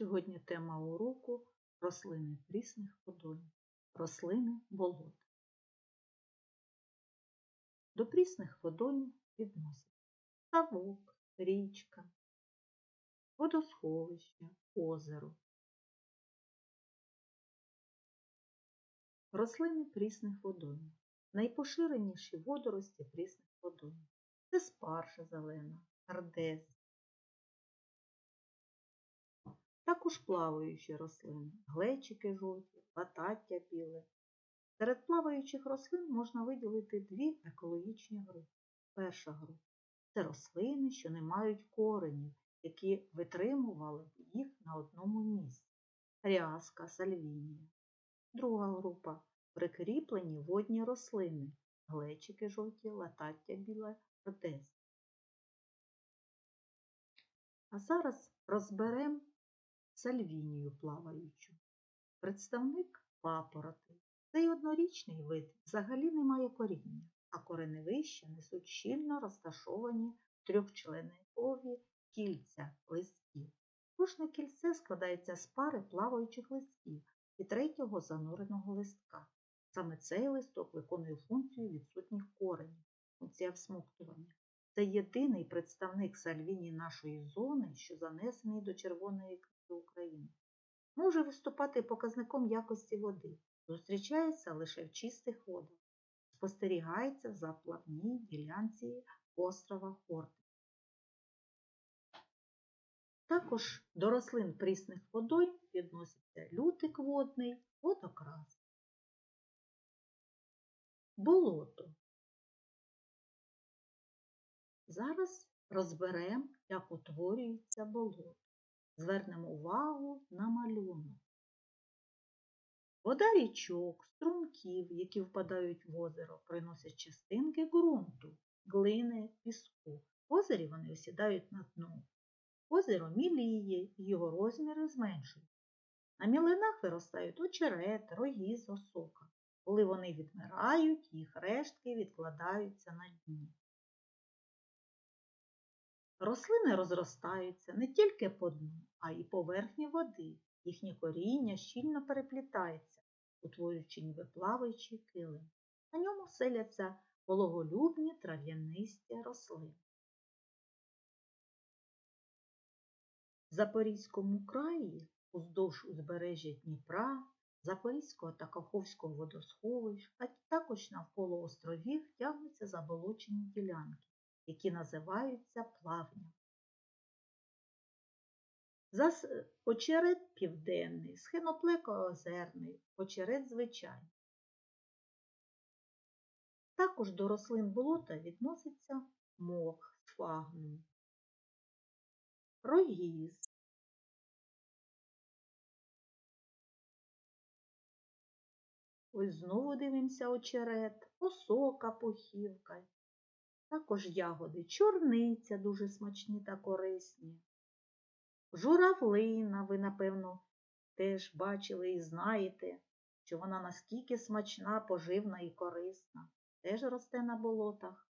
Сьогодні тема уроку рослини прісних водойм, рослини болот. До прісних водойм відносять ставок, річка, водосховище, озеро. Рослини прісних водойм. Найпоширеніші водорості прісних водойм. Це спаржа зелена, ардез, Також плаваючі рослини, глечики жовті, латаття біле. Серед плаваючих рослин можна виділити дві екологічні групи. Перша група це рослини, що не мають коренів, які витримували б їх на одному місці. Рязка, сальвінія. Друга група прикріплені водні рослини, глечики жовті, латаття біле, протез. А зараз розберемо сальвінію плаваючу. Представник папороти. Цей однорічний вид взагалі не має коріння, а кореневища несуть щільно розташовані трьохчленові кільця листків. Кожне кільце складається з пари плаваючих листків і третього зануреного листка. Саме цей листок виконує функцію відсутніх коренів, функція всмоктування. Це єдиний представник сальвіні нашої зони, що занесений до Червоної книги України. Може виступати показником якості води, зустрічається лише в чистих водах, спостерігається в заплавній ділянці острова Хорти. Також до рослин прісних водойм відноситься лютик водний, водокрас. Болото Зараз розберемо, як утворюється болото. Звернемо увагу на малюнок. Вода річок, струмків, які впадають в озеро, приносять частинки ґрунту, глини, піску. В озері вони осідають на дно. Озеро міліє і його розміри зменшуються. На мілинах виростають очерет, рогіз, осока. Коли вони відмирають, їх рештки відкладаються на дні. Рослини розростаються не тільки по дну, а й поверхні води. Їхнє коріння щільно переплітається, утворюючи ніби плаваючий килим. На ньому селяться вологолюбні трав'янисті рослини. В Запорізькому краї уздовж узбережжя Дніпра, Запорізького та Каховського водосховищ, а також навколо островів тягнуться заболочені ділянки які називаються плавня. Зас... Очерет південний, схиноплекоозерний, очерет звичайний. Також до рослин болота відноситься мох сфагнум, рогіз, Ось знову дивимося очерет, осока пухівка, також ягоди чорниця дуже смачні та корисні. Журавлина, ви, напевно, теж бачили і знаєте, що вона наскільки смачна, поживна і корисна, теж росте на болотах.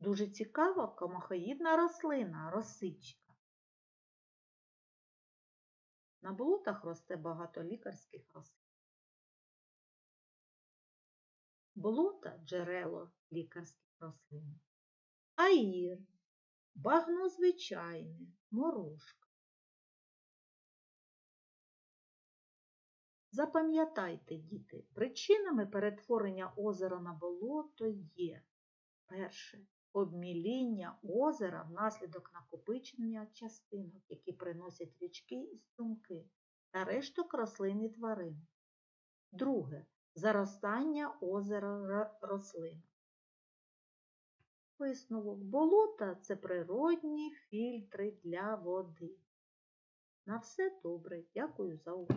Дуже цікава комахоїдна рослина, росичка. На болотах росте багато лікарських рослин. Болота джерело лікарських рослин, аїр, багно звичайне, морожка. Запам'ятайте, діти, причинами перетворення озера на болото є перше обміління озера внаслідок накопичення частинок, які приносять річки і струмки та решток рослин і тварин. Друге заростання озера рослин. Висновок болота це природні фільтри для води. На все добре. Дякую за увагу.